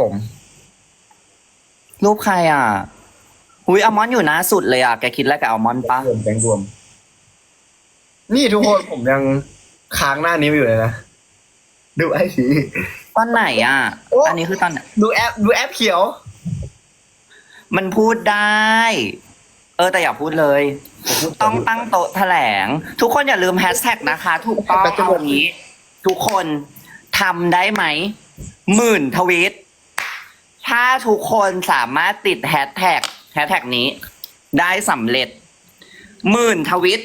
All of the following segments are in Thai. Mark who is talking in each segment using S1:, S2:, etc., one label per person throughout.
S1: ผม
S2: รูปใครอะอุ้ยอัลมอนด์อยู่หน้าสุดเลยอะ แกคิดแล้วกับอัลมอนด์ปะ
S1: รวมแบงค์รวม นี่ทุกคน ผมยังค้างหน้านี้ไว้อยู่เลยนะ ดูไอชี
S2: ตอนไหนอะ
S1: โอ้
S2: อันนี้คือตอนไหน
S1: ดูแอปดูแอปเขียว
S2: มันพูดได้ เออแต่อย่าพูดเลย ต้องตั้งโต๊ะแถลง ทุกคนอย่าลืมแฮชแท็กนะคะ ถูกต้อง
S1: แต่จะ
S2: เอา
S1: บอก
S2: งี้ ทุกคนทำได้ไหมหมื่นทวีต ถ้าทุกคนสามารถติดแฮชแท็กแฮชแท็กนี้ ได้สำเร็จหมื่นทวิต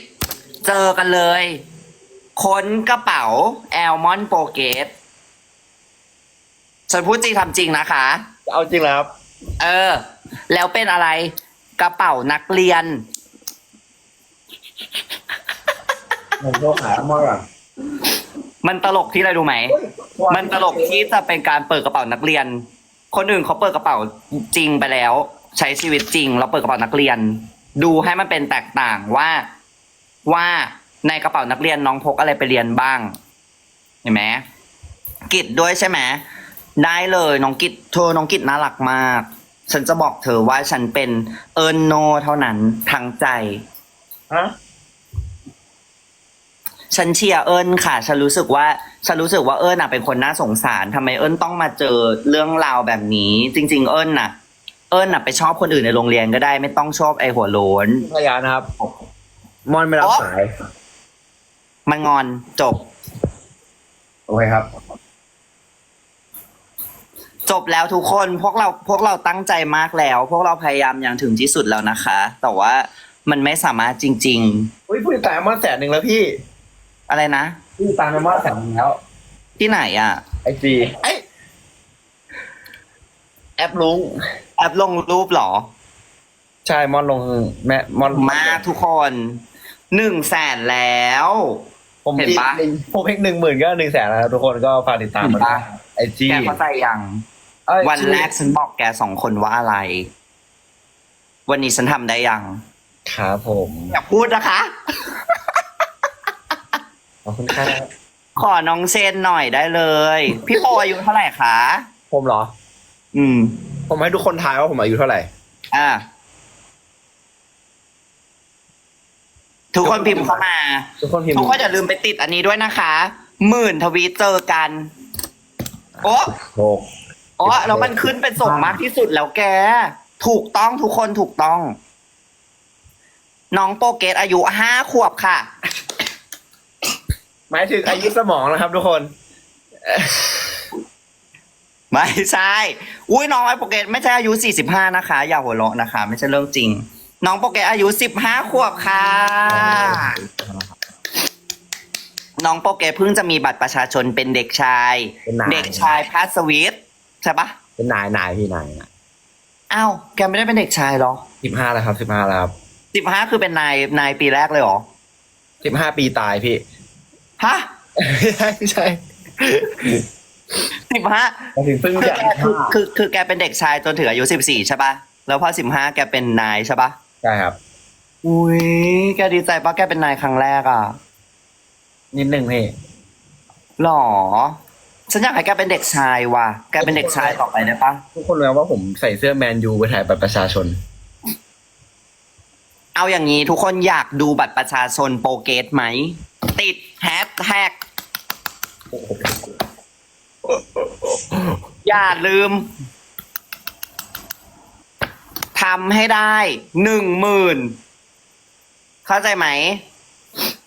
S2: เจอกันเลย ค้นกระเป๋าแอลมอนโปเกตฉันพูดจริงทำจริงนะคะ
S1: เอาจริงแล้วครับ
S2: เออ แล้วเป็นอะไรกระเป๋านักเรียน
S1: ผมโทรหาเมื่อก่อน
S2: มันตลกที่อะไรรู้ไหม มันตลกที่จะเป็นการเปิดกระเป๋านักเรียน คนอื่นเขาเปิดกระเป๋าจริงไปแล้ว ใช้ชีวิตจริง เราเปิดกระเป๋านักเรียน ดูให้มันเป็นแตกต่างว่าว่าในกระเป๋านักเรียนน้องพกอะไรไปเรียนบ้าง เห็นไหมกิจด้วยใช่ไหมได้เลยน้องกิจเธอน้องกิจน่ารักมาก ฉันจะบอกเธอว่าฉันเป็นเอิร์โนเท่านั้นทั้งใจ
S1: ฮะ
S2: ฉันเชียร์เอิญค่ะ ฉันรู้สึกว่า ฉันรู้สึกว่าเอิญน่ะเป็นคนน่าสงสารทำไมเอิญต้องมาเจอเรื่องราวแบบนี้ จริง ๆ เอิญน่ะ เอิญน่ะไปชอบคนอื่นในโรงเรียนก็ได้ ไม่ต้องชอบไอ้หัวโล้น
S1: พยานนะครับ มอนไม่รับ
S2: อ๋อ
S1: สาย
S2: มันงอนจบ
S1: โอเคครับ
S2: จบแล้วทุกคนพวกเราพวกเราตั้งใจมากแล้ว พวกเราพยายามอย่างถึงที่สุดแล้วนะคะ แต่ว่ามันไม่สามารถจริง
S1: อุ้ยผู้ติดตามมอนแสนหนึ่งแล้วพี่
S2: ๆ อะไรนะ
S1: ผู้ติดตามมอนแสนหนึ่งแล้ว
S2: ที่ไหนอะ
S1: ไอจีไอยแอปลุง
S2: แอปลงรูปเหรอ
S1: ใช่มอนลงแม่มอน
S2: มากทุกคนหนึ่งแสนแล้ว
S1: ผม
S2: เห็นปะ
S1: ผมเพ็กหนึ่งหมื่นก็หนึ่งแสนแล้วครับทุกคนก็ฝากติดตาม
S2: เห็น
S1: มัน
S2: ปะ
S1: ไอจี
S2: แกเข้าใจยังวันแรกฉันบอกแกสองคนว่าอะไร วันนี้ฉันทำได้ยัง
S1: ครับผม
S2: อย่าพูดนะคะ
S1: ข อบคุณครับ
S2: ขอน้องเซนหน่อยได้เลย พี่โปอายุเท่าไหร่คะ
S1: ผมเหรอ
S2: อืม
S1: ผมให้ทุกคนทายว่าผมอายุเท่าไหร่
S2: อ่า ทุกคนพิมพ์เข้ามา
S1: ทุกคนพิมพ์
S2: ทุกคนอย่าลืมไปติดอันนี้ด้วยนะคะหมื่นทวีตเจอกัน โอ้
S1: หก
S2: โอ้แล้วมันขึ้นเป็นส่งมากที่สุดแล้วแก ถูกต้องทุกคนถูกต้อง น้องโปเกตอายุห้าขวบค่ะ
S1: หมายถึงอายุสมองนะครับทุกคน
S2: ไม่ใช่ อุ้ยน้องไอ้โปเกตไม่ใช่อายุ 45 นะคะ อย่าหัวเราะนะคะ ไม่ใช่เรื่องจริง น้องโปเกตอายุ 15 ขวบค่ะ น้องโปเกตเพิ่งจะมีบัตรประชาชนเป็นเด็กชาย
S1: เป็นนาย
S2: เด็กชายพัสวิทใช่ปะ
S1: เป็นนายนายพี่นาย
S2: อ้าวแกไม่ได้เป็นเด็กชายเหรอ
S1: สิบห้าแล้วครับสิบห้าแล้วครับ
S2: 15 คือเป็นนายนายปีแรกเลยเหรอ
S1: สิบห้าปีตายพี่
S2: ฮะ
S1: ไม่ใช่ไม่ใช่
S2: 15
S1: หมายถึงเพิ่ง
S2: คือ
S1: จะ
S2: แกคือคือคือแกเป็นเด็กชายจนถึงอายุ14ใช่ปะแล้วพอ15แกเป็นนายใช่ปะ
S1: ใช่ครับ
S2: อุ้ยแกดีใจปะแกเป็นนายครั้งแรกอะ
S1: นิดหนึ่งพี่
S2: หรอฉันอยากให้แกเป็นเด็กชายว่ะแกเป็นเด็กชายต่อไปได้ปะ
S1: ทุกคนรู้ไหมว่าผมใส่เสื้อแมนยูไปถ่ายบัตรประชาชน
S2: เอาอย่างนี้ทุกคนอยากดูบัตรประชาชนโปรเกตไหม ติดแฮชแท็กอย่าลืมทำให้ได้หนึ่งหมื่นเข้าใจไหม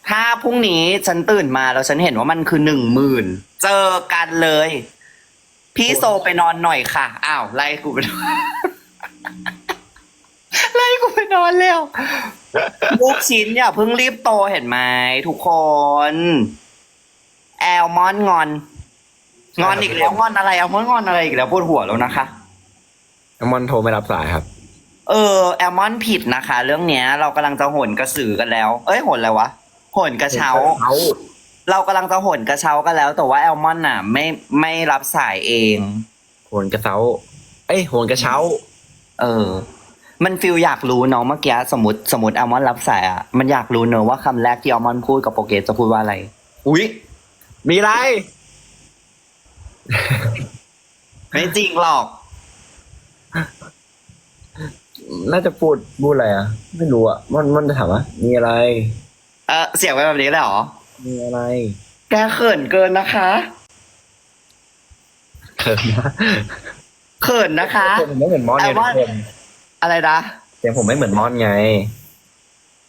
S2: ถ้าพรุ่งนี้ฉันตื่นมาแล้วฉันเห็นว่ามันคือหนึ่งหมื่นเจอกันเลย พี่โซไปนอนหน่อยค่ะ อ้าว ไล่กูไปนอน ไล่กูไปนอนเร็วลูกชิ้นอย่าเพิ่งรีบโตเห็นไหมทุกคน แอลมอนงอน งอนอีกแล้วงอนอะไรแอลมอนงอนอะไรอีกแล้วปวดหัวแล้วนะคะ
S1: มอนโทรไม่รับสายครับ
S2: เออแอลมอนผิดนะคะ เรื่องเนี้ย เรากำลังจะโหนกระสือกันแล้ว เอ้ยโหนอะไรวะโหนกระเช้า เรากำลังจะโหนกระเช้ากันแล้ว แต่ว่าแอลมอนน่ะ ไม่ไม่รับสายเอง
S1: โหนกระเช้า เอ้ยโหนกระเช้า
S2: เออ มันฟิลอยากรู้เนาะเมื่อกี้สมมติสมมติแอลมอนรับสายอะมันอยากรู้เนอะว่าคำแรกที่แอลมอนพูดกับโปรเกตจะพูดว่าอะไร
S1: อุ๊ย มีไร
S2: ไม่จริงหรอก
S1: น่าจะพูดพูดอะไรอะ ไม่รู้อะ มันมันจะถามว่ามีอะไร
S2: เออเสียงไว้แบบนี้เลยเหรอ
S1: มีอะไร
S2: แกเขินเกินนะคะ
S1: เขินนะ
S2: เขินนะคะ
S1: เสียงผมไม่เหมือนมอนไง
S2: แต่
S1: ทุ
S2: ว่า
S1: กคน
S2: อะไรนะ
S1: เสียงผมไม่เหมือนมอนไง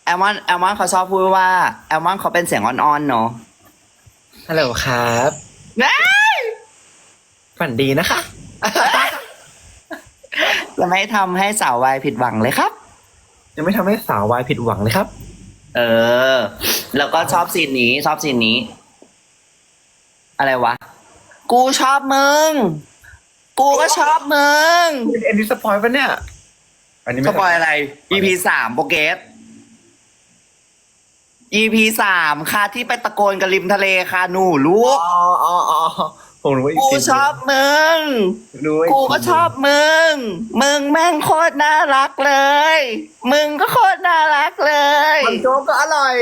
S2: แอลมอนแอลมอนเขาชอบพูดว่าแอลมอนเขาเป็นเสียงอ่อนๆเนาะ
S1: ฮัลโหลครับ
S2: นะ
S1: ฝันดีนะคะ
S2: จะไม่ทำให้สาววายผิดหวังเลยครับ
S1: จะไม่ทำให้สาววายผิดหวังเลยครับ
S2: เออ แล้วก็ชอบซีนนี้ ชอบซีนนี้ อะไรวะ กูชอบมึง กูก็ชอบมึง
S1: อันนี้สปอยล์ปะเนี่ย อันนี้
S2: ส
S1: ไม่
S2: ปอยอะไร EP สามโปรเกส EP สามค่ะที่ไปตะโกนกับริมทะเลค่ะหนูลู
S1: อ๋
S2: ก
S1: ออ๋ออ๋อผมรู้ว่าอี
S2: กู
S1: ซีน
S2: ชอบมึง
S1: รู้ว่า
S2: กูก็ชอบมึง มึงแม่งโคตรน่ารักเลย มึงก็โคตรน่ารักเลย
S1: มันโจ๊กก็อร่อย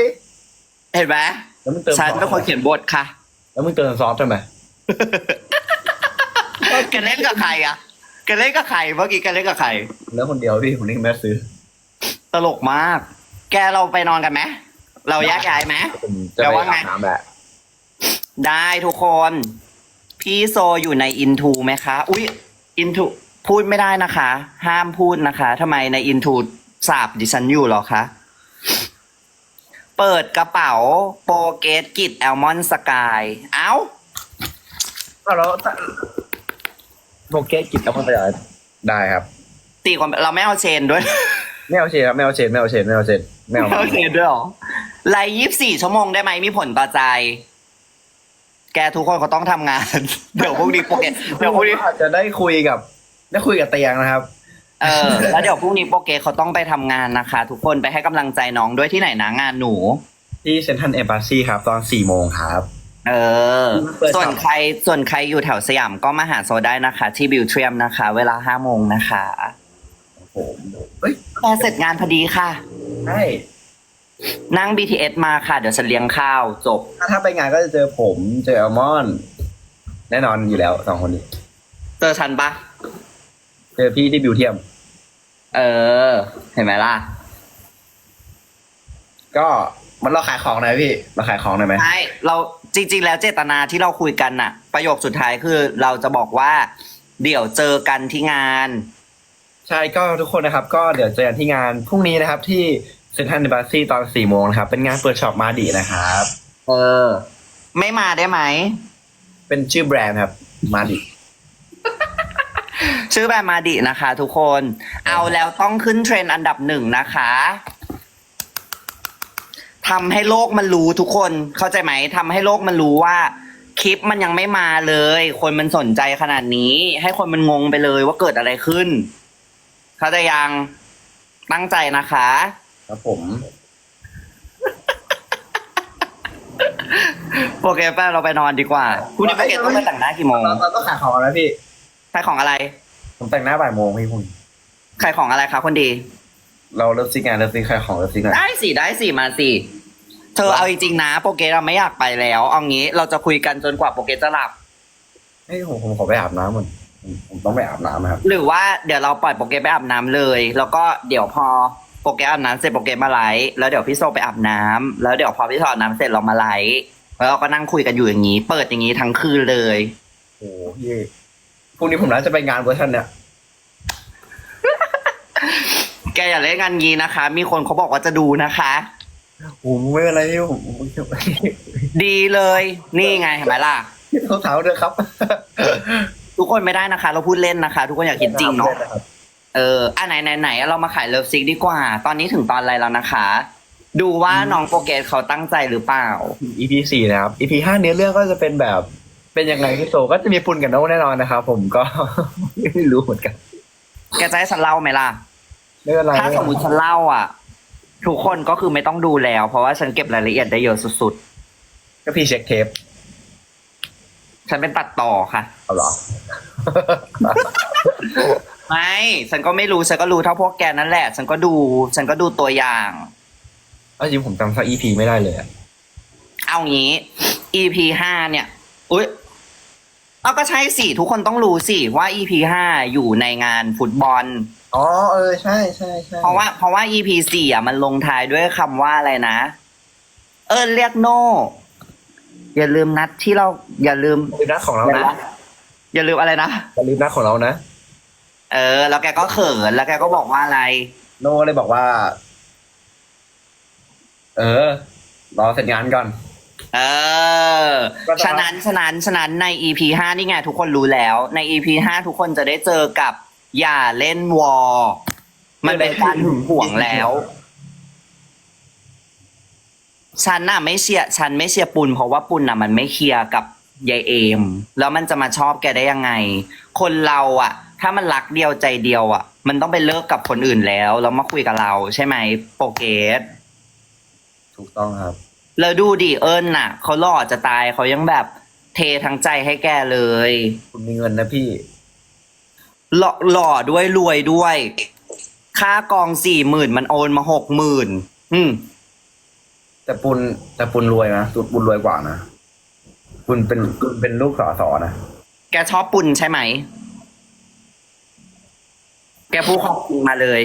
S2: เห็นไหม
S1: แล้วมึงเติม
S2: ฉัน
S1: ซอส
S2: เป็นคนเขียนบทค่ะ
S1: แล้วมึงเติมซอสทำไม
S2: แกเล่นกับใครอะ แกเล่นกับใครเมื่อกี้แกเล่นกับใคร
S1: แล้วคนเดียวพี่ผมนี่แม่ซื้อ
S2: ตลกมาก แกเราไปนอนกันไหมเราแยกย้ายไหม
S1: ผมจะ
S2: แปล
S1: ไป
S2: ว่าไง
S1: อาบน้ำแหละ
S2: ได้ทุกคน พี่โซอยู่ในอินทูไหมคะ อุ๊ยอินทูพูดไม่ได้นะคะ ห้ามพูดนะคะทำไมในอินทูสาบดิฉันอยู่เหรอคะ เปิดกระเป๋าโปรเกตกิจแอลมอนสกาย เอ้า
S1: เอาแล้ว โบเกตกินแล้วคนไปอะไรได้ครับ
S2: ตีคนเราไม่เอาเชนด้วย
S1: ไม่เอาเชนครับไม่เอาเชนไม่เอาเชนไม่เอาเชนไม่เอา
S2: ไม่เอาเชนด้วยเหรอไลยี่สิบสี่ชั่วโมงได้ไหมมีผลต่อใจ แกทุกคนเขาต้องทำงาน เดี๋ยวพรุ่งนี้โปรเกตเดี๋ยวพรุ่งนี้
S1: อาจจะได้คุยกับ ได้คุยกับเตียงนะครับ
S2: เออ แล้วเดี๋ยวพรุ่งนี้โปรเกตเขาต้องไปทำงานนะคะ ทุกคนไปให้กำลังใจน้องด้วยที่ไหนนะงานหนู
S1: ที่เซนทันเอมบาซีครับ ตอนสี่โมงครับ
S2: เออ
S1: เปิด
S2: ส่วน
S1: ครับ
S2: ใครส่วนใครอยู่แถวสยามก็มาหาโซได้นะคะ ที่บิวเทียมนะคะ เวลาห้าโมงนะคะ
S1: ผมเฮ้ย
S2: แกเสร็จงานพอดีค่ะ
S1: ใช่
S2: นั่ง BTS มาค่ะ เดี๋ยวฉันเลี้ยงข้าวจบ
S1: ถ้าถ้าไปงานก็จะเจอผมเจออัลมอนด์แน่นอนอยู่แล้วสองคนนี้
S2: เจอฉันปะ
S1: เจอพี่ที่บิวเทียม
S2: เออ เห็นไหมล่ะ
S1: ก็ มันเราขายของหน่อยพี่ เราขายของหน่อยไหม
S2: ใช่เราจริง ๆ แล้วเจตนาที่เราคุยกันน่ะ ประโยคสุดท้ายคือเราจะบอกว่า เดี๋ยวเจอกันที่งาน
S1: ใช่ก็ทุกคนนะครับ ก็เดี๋ยวเจอกันที่งานพรุ่งนี้นะครับ ที่เซนทันเอมบาซีตอนสี่โมงนะครับ เป็นงานเปิดช็อปมาดีนะครับ
S2: เออ ไม่มาได้ไหม
S1: เป็นชื่อแบรนด์ครับมาดิ
S2: ชื่อแบรนด์มาดินะคะ ทุกคน เอาแล้วต้องขึ้นเทรนด์อันดับหนึ่งนะคะ ทำให้โลกมันรู้ทุกคนเข้าใจไหมทำให้โลกมันรู้ว่า คลิปมันยังไม่มาเลย คนมันสนใจขนาดนี้ ให้คนมันงงไปเลยว่าเกิดอะไรขึ้น เข้าใจยังตั้งใจนะคะ
S1: ครับผม
S2: โอเคป้าเราไปนอนดีกว่าพรุ่งนี้โปรเกตต้องไปแต่งหน้ากี่โมง
S1: เราเราต้องขายของแล้วพี่
S2: ขายของอะไร
S1: ผมแต่งหน้าบ่ายโมงพี่คุณ
S2: ขายของอะไรคะคนดี
S1: เราเลิฟซิกงานเลิฟซิกขายของเลิฟซิกหน่อย
S2: ได้สิได้สิมาสิ เธอเอาจริงๆนะ โปรเกรเราไม่อยากไปแล้ว เอางี้เราจะคุยกันจนกว่าโปรเกรจะหลับ
S1: เฮ้ยผมผมขอไปอาบน้ำก่อนผมผมต้องไปอาบน้ำนะครับ
S2: หรือว่าเดี๋ยวเราปล่อยโปรเกรไปอาบน้ำเลย แล้วก็เดี๋ยวพอโปรเกรอาบน้ำเสร็จโปรเกรมาไลฟ์แล้วเดี๋ยวพี่โซไปอาบน้ำแล้วเดี๋ยวพอพี่โซอาบน้ำเสร็จเรามาไลฟ์แล้วเราก็นั่งคุยกันอยู่อย่างนี้ เปิดอย่างนี้ทั้งคืนเลย
S1: โอ้โหพี่พรุ่งนี้ผมน่าจะไปงานเวอร์ชันเนี่ย
S2: แกอย่าเล่นงานงี้นะคะ มีคนเขาบอกว่าจะดูนะคะ
S1: ผมไม่เป็นไรพี่ผมผม
S2: ดีเลย นี่ไงเห็นไหมล่ะ
S1: เขาเท้าด้วยครับ
S2: ทุกคนไม่ได้นะคะ เราพูดเล่นนะคะ ทุกคนอยากคิดจริงเนาะเอออะไหนไหนไหนเรามาขายเลิฟซิกดีกว่า ตอนนี้ถึงตอนอะไรแล้วนะคะ ดูว่าน้องโปรเกตเขาตั้งใจหรือเปล่า
S1: EP สี่นะครับ EP ห้าเนื้อเรื่องก็จะเป็นแบบเป็นยังไงพี่โตก็จะมีปุนกับโน้แน่นอนนะครับผมก็ไม่รู้เหมือนกัน
S2: แกจะให้ฉันเล่าไหมล่ะ
S1: ไม่เป็นไร
S2: ถ้าสมมติฉันเล่าอะ ทุกคนก็คือไม่ต้องดูแล้ว เพราะว่าฉันเก็บรายละเอียดได้เยอะสุด
S1: ก็พี่เช็คเทป
S2: ๆ ฉันเป็นตัดต่อค่ะ
S1: เอาเหรอ
S2: ไม่ ฉันก็ไม่รู้ ฉันก็รู้เท่าพวกแกนั่นแหละ ฉันก็ดู ฉันก็ดูตัวอย่าง
S1: เอาจริงผมจำสัก EP ไม่ได้เลยอะ
S2: เอางี้ EP ห้าเนี่ย อุ้ยเอาก็ใช่สิ ทุกคนต้องรู้สิว่า EP ห้าอยู่ในงานฟุตบอล
S1: อ๋อเออใช่ใช่ใช่
S2: เพราะว่าเพราะว่า EP สี่อะมันลงท้ายด้วยคำว่าอะไรนะ เอิญเรียกโน่ อย่าลืมนัดที่เรา อย่าลืม
S1: ลืมนัดของเรานะ
S2: อย่าลืมอะไรนะ
S1: อย่าลืมนัดของเรานะ
S2: เออ แล้วแกก็เขินแล้วแกก็บอกว่าอะไร
S1: โน่เลยบอกว่า เออรอเสร็จงานก่อน
S2: เออ
S1: ก็จะ
S2: ฉะนั้นฉะนั้นฉะนั้นใน EP ห้านี่ไงทุกคนรู้แล้ว ใน EP ห้าทุกคนจะได้เจอกับ อย่าเล่นวอลมันเป็นการหึงหวงแล้ว ฉันน่ะไม่เชียร์ฉันไม่เชียร์ปุณเพราะว่าปุณน่ะ มันไม่เคลียร์กับยายเอม แล้วมันจะมาชอบแกได้ยังไง คนเราอะ ถ้ามันรักเดียวใจเดียวอะ มันต้องไปเลิกกับคนอื่นแล้วแล้วมาคุยกับเรา ใช่ไหมโปรเกส
S1: ถูกต้องครับ
S2: แล้วดูดิเอิญน่ะเขาหล่อจะตายเขายังแบบเททั้งใจให้แกเลย
S1: คุณมีเงินนะพี่
S2: หล่อหล่อด้วยรวยด้วย ค่ากองสี่หมื่นมันโอนมาหกหมื่นอืม
S1: แต่ปุนแต่ปุนรวยนะตุปุนรวยกว่านะปุนเป็นปุนเป็นลูกสอสอนะ
S2: แกชอบปุนใช่ไหม แกพูดความจริงมาเลย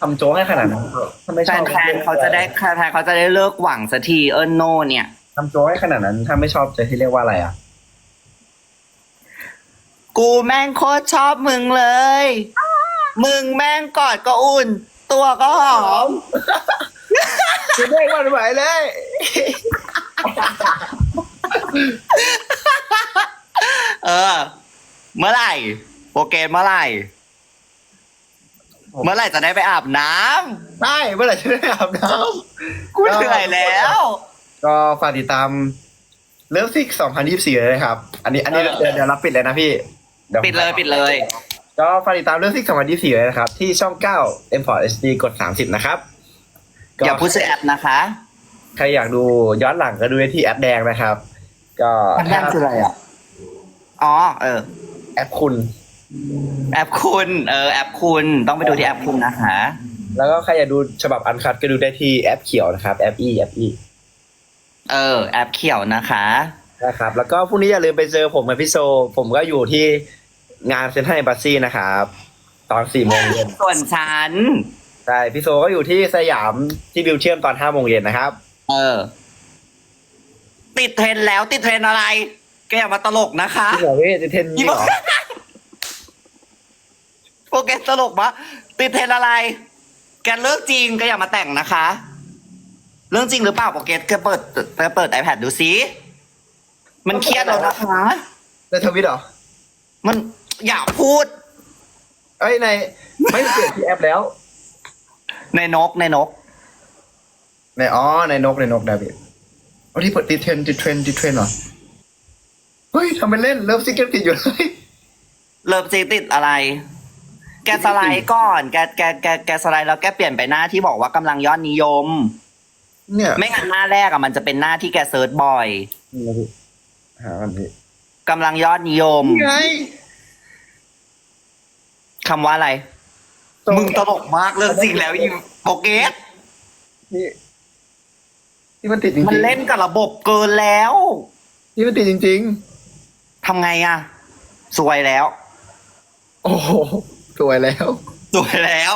S1: ทำโจ๊กให้ขนาดนั้นถ้าไม่
S2: แช
S1: อบ
S2: ฟนๆเขาจะได้แฟนๆเขาจะได้เลิกหวังสักทีเอิญโนเนี่ย
S1: ทำโจ๊กให้ขนาดนั้น ถ้าไม่ชอบจะที่เรียกว่าอะไรอะ
S2: กูแม่งโคตรชอบมึงเลย มึงแม่งกอดก็อุ่น ตัวก็หอม
S1: จะได้วันไหวเลย
S2: เออ เมื่อไหร่โปรเกมเมื่อไหร่ เมื่อไหร่จะได้ไปอาบน้ำ
S1: ใช่เมื่อไหร่จะได้อาบน้
S2: กูเหนื่อยแล้วำ
S1: ก็ฝากติดตามเลิฟซิก2024เลยนะครับ อันนี้อันนี้
S2: เออ
S1: เดี๋ยวเดี๋ยวรับปิดเลยนะพี่ ว
S2: ปิดเลยปิดเลย
S1: ก็ฝากติดตามเลิฟซิก2024เลยนะครับ ที่ช่อง9 m 4 HD กด30นะครับก็
S2: อย่าพูดชื่อแอปนะคะ
S1: ใครอยากดูย้อนหลังก็ดูได้ที่แอปแดงนะครับ ก็
S2: แอปแดงคืออะไรอะอ๋อเออ
S1: แอปคุณ
S2: แอปคุณเออแอปคุณต้องไปดูที่แอปคุณนะคะ
S1: แล้วก็ใครอยากดูฉบับอันคัดก็ดูได้ที่แอปเขียวนะครับแอปอีแอปอี
S2: เออ แอปเขียวนะคะ
S1: นะครับ แล้วก็พรุ่งนี้อย่าลืมไปเจอผมกับพี่โซ ผมก็อยู่ที่ งานเซ็นทรัลเอมบาซีนะครับ ตอน4โมงเย็น
S2: ส่วนฉัน
S1: ใช่พี่โซก็อยู่ที่สยามที่บิวเชียมตอน5โมงเย็นนะครับ
S2: เออ ติดเทรนด์แล้วติดเทรนด์อะไร แกอย่ามาตลกนะคะ
S1: พี่บอกพี่จะเทนจริงเหรอ
S2: โปรแกรมตลกมะติดเทรนด์อะไร แกเลิกจริงก็อย่ามาแต่งนะคะ เรื่องจริงหรือเปล่าโปรแกรมแกเปิดแกเปิด iPad ดูสิมันเครียดแล้วนะคะ
S1: ในทวิตเหรอ
S2: มัน อย่าพูด
S1: เอ้ยในไม่เปลี่ยนที่แอปแล้ว
S2: ในนกในนก
S1: ในอ๋อในนกในนกดาวิดเอาที่เปิดติดเทรนติดเทรนติดเทรนเหรอ เฮ้ยทำเป็นเล่นเลิฟซิกเก็ตติดอยู่เลย
S2: เลิฟซีติดอะไร แกสไลด์ก่อน แกแกแกแกสไลด์แล้วแกเปลี่ยนไปหน้าที่บอกว่ากำลังยอดนิยม
S1: เนี่ย
S2: ไม่งั้นหน้าแรกอะมันจะเป็นหน้าที่แกเซิร์ชบ่อย
S1: นี่นะพี่หามันพี่
S2: กำลังยอดนิยม
S1: นี่ไง
S2: คำว่าอะไรมึงตลกมากเรื่องจริงแล้วอีโปรเกส
S1: นี่ที่มันติดจริงๆ
S2: มันเล่นกับระบบเกินแล้ว
S1: ที่มันติดจริง
S2: ทำไงอะสวยแล้ว
S1: ๆ โอ้โหสวยแล้ว
S2: สวยแล้ว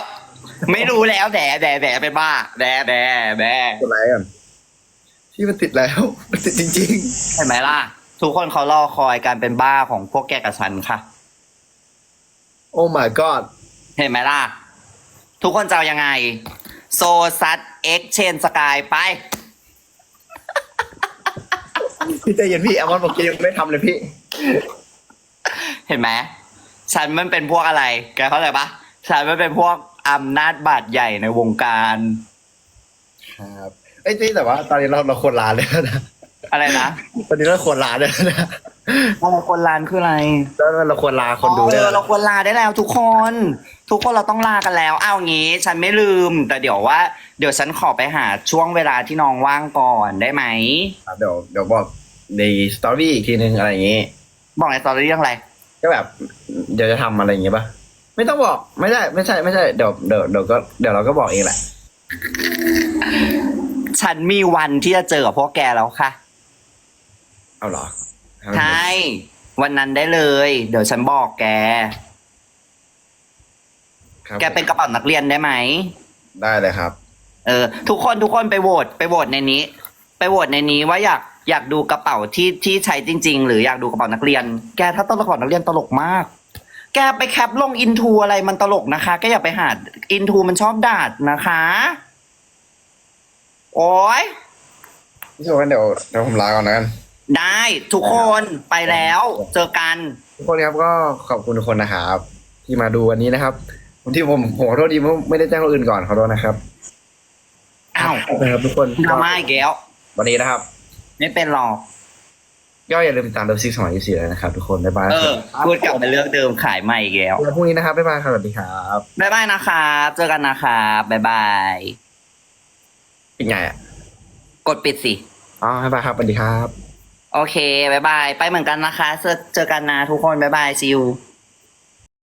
S2: ไม่รู้แล้วแดแดแดเป็นบ้าแดแดแด
S1: กดไลค์ก่อนที่มันติดแล้วมันติดจริง
S2: เห็นไหมล่ะ ทุกคนเขารอคอยการเป็นบ้าของพวกแกกับฉันค่ะ
S1: ๆ โอ้ my god
S2: เห็นไหมล่ะ ทุกคนจะเอายังไง โซซัดเอ็กเชนสกายไป
S1: พี่ใจเย็นพี่อมอนบอกยังไม่ทำเลยพี่
S2: เห็นไหมฉันมันเป็นพวกอะไร แกเข้าใจปะฉันมันเป็นพวกอำนาจบาดใหญ่ในวงการ
S1: ครับเอ้ยที่แต่ว่าตอนนี้เราเราควรลาเลยนะ
S2: อะไรนะ
S1: ตอนนี้เราควรลาเลยนะ
S2: อะไรคนลานคืออะไร
S1: แล้วเราควรลาคนดู
S2: เอ
S1: เลย
S2: อเราควรลาได้แล้วทุกคน ทุกคนเราต้องลากันแล้วเอางี้ ฉันไม่ลืม แต่เดี๋ยวว่า เดี๋ยวฉันขอไปหาช่วงเวลาที่น้องว่างก่อนได้ไหม
S1: ครับเดี๋ยวเดี๋ยวบอกในสตอรี่อีกทีนึงอะไรอย่างงี้
S2: บอกในตอนเรื่องอะไร
S1: ก็แบบเดี๋ยวจะทำอะไรอย่างงี้ปะไม่ต้องบอกไม่ได้ไม่ใช่ไม่ใช่เดี๋ยวเดี๋ยวเดี๋ยวก็เดี๋ยวเราก็บอกเองแหละ
S2: ฉันมีวันที่จะเจอกับพวกแกแล้วค่ะ
S1: เอาเหรอ
S2: ใช่วันนั้นได้เลย เดี๋ยวฉันบอกแก
S1: ครับ
S2: แกเป็นกระเป๋านักเรียนได้ไหม
S1: ได้เลยครับ
S2: เออ ทุกคนทุกคนไปโหวตไปโหวตในนี้ ไปโหวตในนี้ว่าอยากอยากดูกระเป๋าที่ที่ใช้จริง ๆ หรืออยากดูกระเป๋านักเรียน แกถ้าตลกกระเป๋านักเรียนตลกมาก แกไปแคปลงอินทูอะไรมันตลกนะคะแกอย่าไปหาอินทูมันชอบด่านะคะ โอ้ย
S1: พี่โชว์กันเดี๋ยวเดี๋ยวผมลาก่อนนะกัน
S2: ได้ทุกคนไปแล้วเจอกัน
S1: ทุกคนครับก็ขอบคุณทุกคนนะครับที่มาดูวันนี้นะครับวันที่ผมผมขอโทษดีว่าไม่ได้แจ้งคนอื่นก่อนขอโทษนะครับ
S2: อ้าว
S1: นะครับทุกคน
S2: ดราม่าอีกแล้ว
S1: วันนี้นะครับ
S2: ไม่เป็นหรอก
S1: ก็อย่าลืมติดตามเดอะซิกสมัยยี่สิบเลยนะครับทุกคนบ๊ายบาย
S2: เออพูดกลับมาเรื่องเดิมขายใหม่อีกแล้ว
S1: แล้วพรุ่งนี้นะครับบ๊ายบายครับสวัสดีครับ
S2: บ๊ายบายนะครับเจอกันนะครับบ๊ายบาย
S1: อีกไงอะ
S2: กดปิดสิ
S1: อ๋อบ๊ายบายครับสวัสดีครับ
S2: โอเคบายบาย ไปเหมือนกันนะคะ เจอกันนะทุกคนบายบายซิว